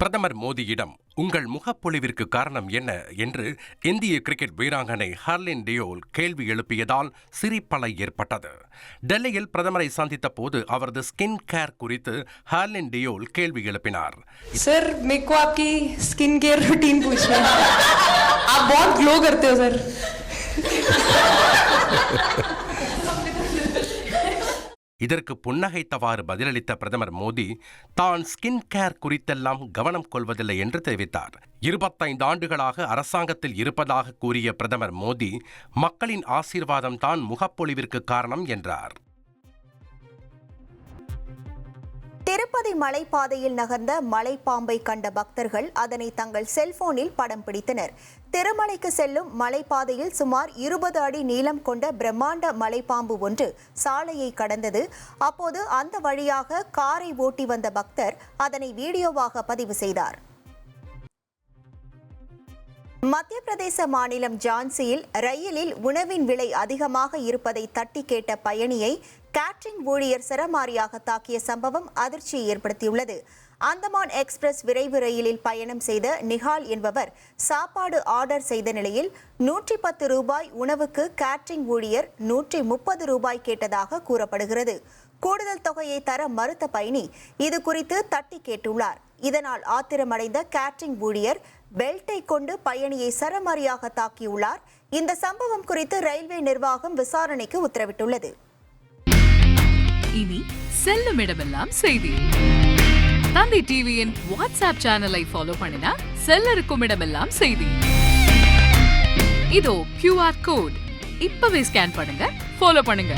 பிரதமர் மோடியிடம் உங்கள் முகப்பொழிவிற்கு காரணம் என்ன என்று இந்திய கிரிக்கெட் வீராங்கனை ஹர்லின் டியோல் கேள்வி எழுப்பியதால் சிரிப்பலை ஏற்பட்டது டெல்லியில் பிரதமரை சந்தித்த போது அவரது ஸ்கின் கேர் குறித்து ஹர்லின் டியோல் கேள்வி எழுப்பினார் सर मेरे को आपकी स्किन केयर रूटीन पूछना है आप बहुत ग्लो करते हो सर இதற்கு புன்னகைத்தவாறு பதிலளித்த பிரதமர் மோடி தான் ஸ்கின் கேர் குறித்தெல்லாம் கவனம் கொள்வதில்லை என்று தெரிவித்தார். இருபத்தைந்து ஆண்டுகளாக அரசாங்கத்தில் இருப்பதாக கூறிய பிரதமர் மோடி மக்களின் ஆசீர்வாதம் தான் முகப்பொழிவிற்கு காரணம் என்றார். திருப்பதி மலைப்பாதையில் நகர்ந்த மலைப்பாம்பை கண்ட பக்தர்கள் அதனை தங்கள் செல்போனில் படம் பிடித்தனர். திருமலைக்கு செல்லும் மலைப்பாதையில் சுமார் இருபது அடி நீளம் கொண்ட பிரம்மாண்ட மலைப்பாம்பு ஒன்று சாலையை கடந்தது. அப்போது அந்த வழியாக காரை ஓட்டி வந்த பக்தர் அதனை வீடியோவாக பதிவு செய்தார். மத்திய பிரதேச மாநிலம் ஜான்சியில் ரயிலில் உணவின் விலை அதிகமாக இருப்பதை தட்டி கேட்ட பயணியை கேட்ரிங் ஊழியர் சரமாரியாக தாக்கிய சம்பவம் அதிர்ச்சியை ஏற்படுத்தியுள்ளது. அந்தமான் எக்ஸ்பிரஸ் விரைவு ரயிலில் பயணம் செய்த நிஹால் என்பவர் சாப்பாடு ஆர்டர் செய்த நிலையில் நூற்றி பத்து ரூபாய் உணவுக்கு கேட்ரிங் ஊழியர் நூற்றி முப்பது ரூபாய் கேட்டதாக கூறப்படுகிறது. கூடுதல் தொகையை தர மறுத்த பயணி இது குறித்து தட்டி கேட்டுள்ளார். இதனால் ஆத்திரமடைந்த கேட்ரிங் ஊழியர் பெல்ட்டை கொண்டு பயணியை சரமாரியாக தாக்கியுள்ளார். இந்த சம்பவம் குறித்து ரயில்வே நிர்வாகம் விசாரணைக்கு உத்தரவிட்டுள்ளது. இனி செல்லும் இடமெல்லாம் செய்தி. தந்தி டிவியின் வாட்ஸ்அப் சேனலை ஃபாலோ பண்ணினா செல்ல இருக்கும் இடமெல்லாம் செய்தி. இதோ கியூஆர் கோட் இப்பவே ஸ்கேன் பண்ணுங்க ஃபாலோ பண்ணுங்க.